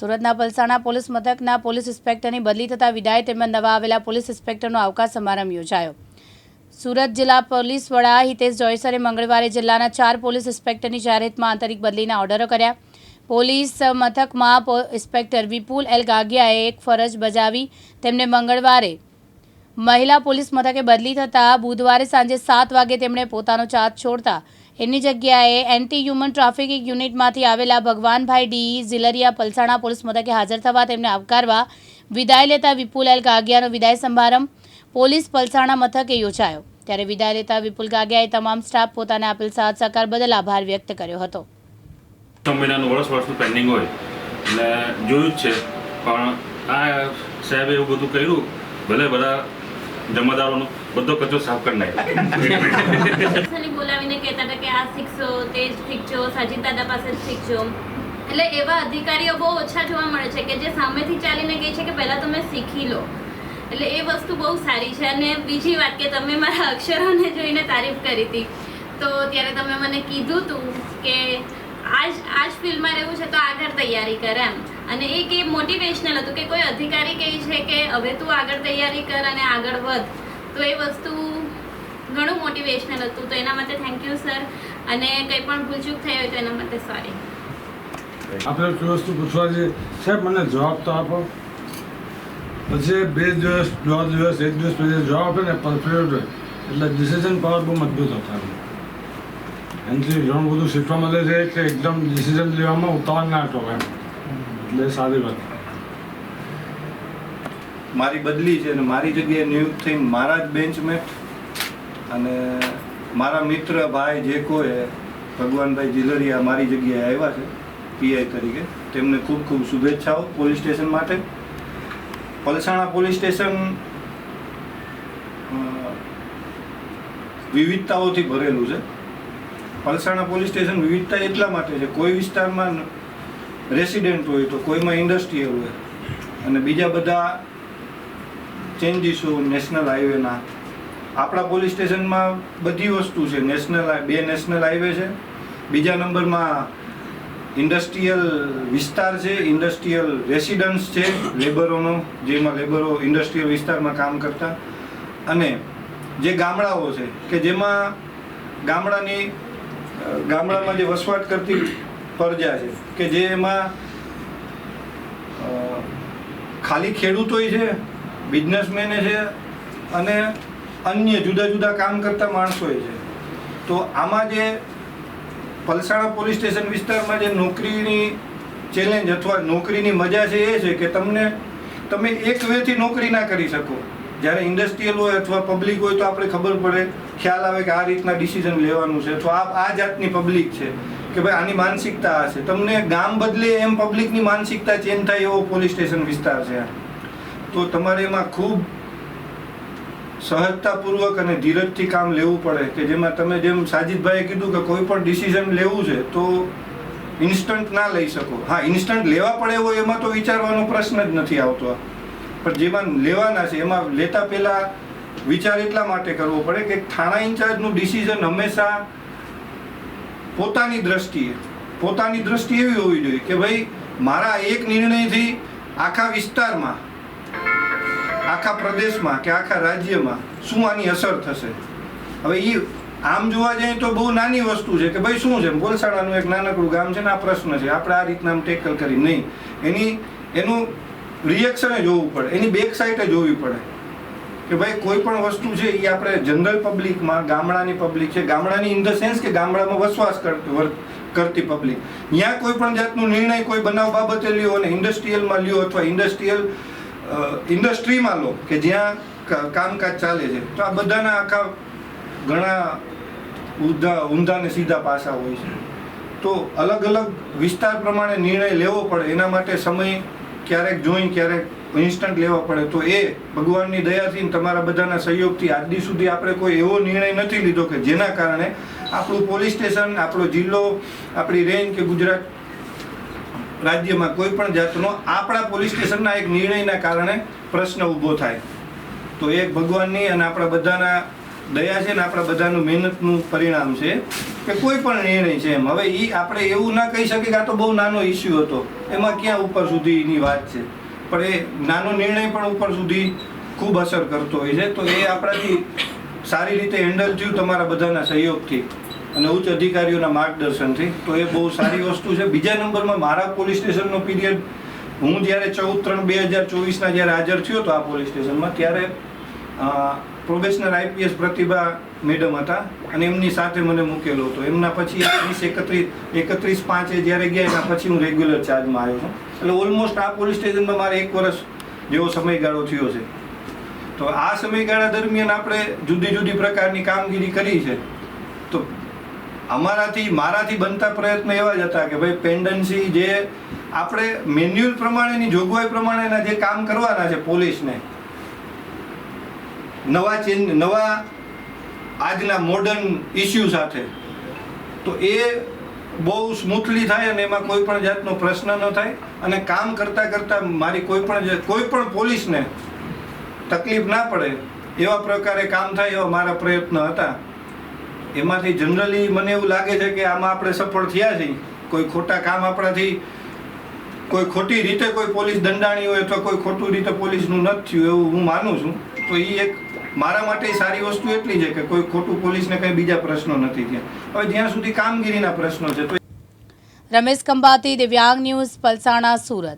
સુરતના પલસાણા પોલીસ મથકના પોલીસ ઇન્સ્પેક્ટરની બદલી થતાં વિદાય તેમજ નવા આવેલા પોલીસ ઇન્સ્પેક્ટરનો અવકાશ સમારંભ યોજાયો. સુરત જિલ્લા પોલીસ વડા હિતેશ જોયસરે મંગળવારે જિલ્લાના ચાર પોલીસ ઇન્સ્પેક્ટરની જાહેરાતમાં આંતરિક બદલીના ઓર્ડરો કર્યા. પોલીસ મથકમાં ઇન્સ્પેક્ટર વિપુલ એલ ગાગિયાએ એક ફરજ બજાવી તેમને મંગળવારે મહિલા પોલીસ મથકે બદલી થતાં બુધવારે સાંજે સાત વાગે તેમણે પોતાનો ચાર્જ છોડતા એની જગ્યાએ એન્ટી હ્યુમન ટ્રાફિકિંગ યુનિટમાંથી આવેલા ભગવાનભાઈ ડી ઝિલરિયા પલસાણા પોલીસ મથકે હાજર થવા તેમને આવકારવા વિદાય લેતા વિપુલ એલ ગાગિયાનો વિદાય સમારંભ પોલીસ પલસાણા મથકે યોજાયો. ત્યારે વિદાય લેતા વિપુલ ગાગિયાએ તમામ સ્ટાફ પોતાને આપેલ સાથ સહકાર બદલ આભાર વ્યક્ત કર્યો હતો. જોયું છે. પણ આ સાહેબે એવું બધું કર્યું, ભલે બધા જમાદારોનો બધો કચરો સાફ કરી નાખ્યો. બોલાવીને કહેતા હતા કે આ શીખશો તે જ શીખજો સાજીદ દાદા પાસે જ શીખજો એટલે એવા અધિકારીઓ બહુ ઓછા જોવા મળે છે કે જે સામેથી ચાલીને કહે છે કે પહેલાં તમે શીખી લો. એટલે એ વસ્તુ બહુ સારી છે. અને બીજી વાત કે તમે મારા અક્ષરોને જોઈને તારીફ કરી હતી. તો ત્યારે તમે મને કીધું હતું કે આજ આજ ફિલ્ડમાં રહેવું છે તો આગળ તૈયારી કર એમ. અને એક એ મોટિવેશનલ હતું કે કોઈ અધિકારી કહે છે કે હવે તું આગળ તૈયારી કર અને આગળ વધ. તો એ વસ્તુ ઘણું મોટિવેશનલ હતું. તો એના માટે થેન્ક યુ સર અને કંઈ પણ ભૂલચૂક થઈ હોય તો એના માટે સોરી આપણે કોઈ વસ્તુ પૂછવા છે. સાહેબ, મને જવાબ તો આપો. પછી બે દિવસ, દોઢ દિવસ, એક દિવસ પછી જવાબ આપે ને પરફેક્ટ એટલે ડિસિઝન પાવર બહુ મજબૂત હતા. એનાથી ઘણું બધું શીખવા મળે છે કે એકદમ ડિસિઝન લેવામાં ઉતાવળ ના કરો એમ. એટલે સારી વાત. મારી બદલી છે અને મારી જગ્યાએ નિયુક્ત થઈને મારા જ બેન્ચમેટ અને મારા મિત્ર ભાઈ જે કોઈ ભગવાનભાઈ જીલરિયા મારી જગ્યાએ આવ્યા છે, પીઆઈ તરીકે, તેમને ખૂબ ખૂબ શુભેચ્છાઓ પોલીસ સ્ટેશન માટે. પલસાણા પોલીસ સ્ટેશન વિવિધતાઓથી ભરેલું છે. પલસાણા પોલીસ સ્ટેશન વિવિધતા એટલા માટે છે, કોઈ વિસ્તારમાં રેસિડેન્ટ હોય તો કોઈમાં ઇન્ડસ્ટ્રીયલ હોય અને બીજા બધા ચેન્જીસો નેશનલ હાઈવેના. આપણા પોલીસ સ્ટેશનમાં બધી વસ્તુ છે, નેશનલ બે નેશનલ હાઈવે છે, બીજા નંબરમાં ઇન્ડસ્ટ્રીયલ વિસ્તાર છે, ઇન્ડસ્ટ્રીયલ રેસિડન્સ છે, લેબરોનો, જેમાં લેબરો ઇન્ડસ્ટ્રીયલ વિસ્તારમાં કામ કરતા. અને જે ગામડાઓ છે, કે જેમાં ગામડાની ગામડામાં જે વસવાટ કરતી પ્રજા છે, કે જે એમાં ખાલી ખેડૂતોય છે, બિઝનેસમેને છે અને અન્ય જુદા જુદા કામ કરતા માણસોય છે. તો આમાં જે પલસાણા પોલીસ સ્ટેશન વિસ્તારમાં જે નોકરીની ચેલેન્જ અથવા નોકરીની મજા છે એ છે કે તમને, તમે એક વેથી નોકરી ના કરી શકો. જ્યારે ઇન્ડસ્ટ્રીયલ હોય અથવા પબ્લિક હોય તો આપણે ખબર પડે, ખ્યાલ આવે કે આ રીતના ડિસિઝન લેવાનું છે અથવા આ જાતની પબ્લિક છે કે ભાઈ આની માનસિકતા આ છે. તમને ગામ બદલે એમ પબ્લિકની માનસિકતા ચેન્જ થાય એવો પોલીસ સ્ટેશન વિસ્તાર છે તો તમારે એમાં ખૂબ સહજતાપૂર્વક અને ધીરજથી કામ લેવું પડે કે જેમાં તમે જેમ સાજિદભાઈએ કીધું કે કોઈ પણ ડિસિઝન લેવું છે તો ઇન્સ્ટન્ટ ના લઈ શકો. હા ઇન્સ્ટન્ટ લેવા પડે એવો એમાં તો વિચારવાનો પ્રશ્ન જ નથી આવતો પણ જેમાં લેવાના છે, એમાં લેતા પહેલા વિચાર એટલા માટે કરવો પડે કે થાણા ઇન્ચાર્જનું ડિસિઝન હંમેશા પોતાની દ્રષ્ટિએ, પોતાની દ્રષ્ટિ એવી હોવી જોઈએ કે ભાઈ, મારા એક નિર્ણયથી આખા વિસ્તારમાં, આખા પ્રદેશમાં કે આખા રાજ્યમાં શું આની અસર થશે? હવે એ આમ જોવા જઈએ તો બહુ નાની વસ્તુ છે કે ભાઈ શું છે? બોલસાડાનું એક નાનકડું ગામ છે ને આ પ્રશ્ન છે. આપણે આ રીતના ટેકલ કરી નહીં. એની, એનું રિએક્શન જોવું પડે. એની બેક સાઈડે જોવી પડે. કે ભાઈ, કોઈ પણ વસ્તુ છે એ આપણે જનરલ પબ્લિકમાં ગામડાની પબ્લિક છે, ગામડાની ઇન ધ સેન્સ કે ગામડામાં વસવાસ કરતી કરતી પબ્લિક ત્યાં કોઈ પણ જાતનું નિર્ણય કોઈ બનાવ બાબતે લ્યો અને ઇન્ડસ્ટ્રીયલમાં લ્યો અથવા ઇન્ડસ્ટ્રીયલ ઇન્ડસ્ટ્રીમાં લો કે જ્યાં કામકાજ ચાલે છે. તો આ બધાના આખા ઘણા ઊંધા ઊંધા ને સીધા પાસા હોય છે. તો અલગ અલગ વિસ્તાર પ્રમાણે નિર્ણય લેવો પડે. એના માટે સમય ક્યારેક જોઈ ક્યારેક ઇન્સ્ટન્ટ લેવા પડે તો એ ભગવાનની દયાથી તમારા બધાના સહયોગથી આજ સુધી આપણે કોઈ એવો નિર્ણય નથી લીધો કે જેના કારણે આપણું પોલીસ સ્ટેશન આપણો જિલ્લો, આપણી રેન્જ કે ગુજરાત રાજ્યમાં કોઈ પણ જાતનો આપણા પોલીસ સ્ટેશનના એક નિર્ણયના કારણે પ્રશ્ન ઊભો થાય. તો એક ભગવાનની અને આપણા બધાના દયા છે ને આપણા બધાનું મહેનતનું પરિણામ છે કે કોઈ પણ નિર્ણય છે એમ. હવે એ આપણે એવું ના કહી શકીએ કે આ તો બહુ નાનો ઇસ્યુ હતો. એમાં ક્યાં ઉપર સુધીની વાત છે? પણ એ નાનો નિર્ણય પણ ઉપર સુધી ખૂબ અસર કરતો હોય છે. તો એ આપણાથી સારી રીતે હેન્ડલ થયું તમારા બધાના સહયોગથી અને ઉચ્ચ અધિકારીઓના માર્ગદર્શનથી. તો એ બહુ સારી વસ્તુ છે. બીજા નંબરમાં મારા પોલીસ સ્ટેશનનો પીરિયડ, હું જ્યારે ચૌદ ત્રણ બે હજાર ચોવીસના જ્યારે હાજર થયો હતો આ પોલીસ સ્ટેશનમાં, ત્યારે પ્રોબેશનર આઈપીએસ પ્રતિભા મેડમ હતા અને એમની સાથે મને મૂકેલો હતો. એમના પછી એકવીસ એકત્રીસ એકત્રીસ પાંચે જ્યારે ગયા એના પછી હું રેગ્યુલર ચાર્જમાં આવ્યો છું. એટલે ઓલમોસ્ટ આ પોલીસ સ્ટેશનમાં મારે એક વર્ષ જેવો સમયગાળો થયો છે. તો આ સમયગાળા દરમિયાન આપણે જુદી જુદી પ્રકારની કામગીરી કરી છે. તો અમારાથી, મારાથી બનતા પ્રયત્ન એવા જ હતા કે ભાઈ પેન્ડન્સી જે આપણે મેન્યુઅલ પ્રમાણેની, જોગવાઈ પ્રમાણેના જે કામ કરવાના છે પોલીસને નવા ચેન્જ નવા આજના મોડર્ન ઇસ્યુ સાથે. તો એ બહુ સ્મૂથલી થાય અને એમાં કોઈ પણ જાતનો પ્રશ્ન ન થાય. અને કામ કરતાં કરતાં મારી કોઈ પણ કોઈ પણ પોલીસને તકલીફ ના પડે, એવા પ્રકારે કામ થાય એવા મારા પ્રયત્ન હતા. એમાંથી જનરલી મને એવું લાગે છે કે આમાં આપણે સફળ થયા છીએ. કોઈ ખોટા કામ આપણાથી, કોઈ ખોટી રીતે કોઈ પોલીસ દંડાણી હોય અથવા કોઈ ખોટું રીતે પોલીસનું નથી થયું એવું હું માનું છું. તો એ એક મારા માટે સારી વસ્તુ એટલી છે કે કોઈ ખોટું પોલીસને કંઈ બીજા પ્રશ્નો નથી ત્યાં હવે જ્યાં સુધી કામગીરીના પ્રશ્નો છે તો રમેશ ખંભાતી, દિવ્યાંગ ન્યૂઝ, પલસાણા, સુરત.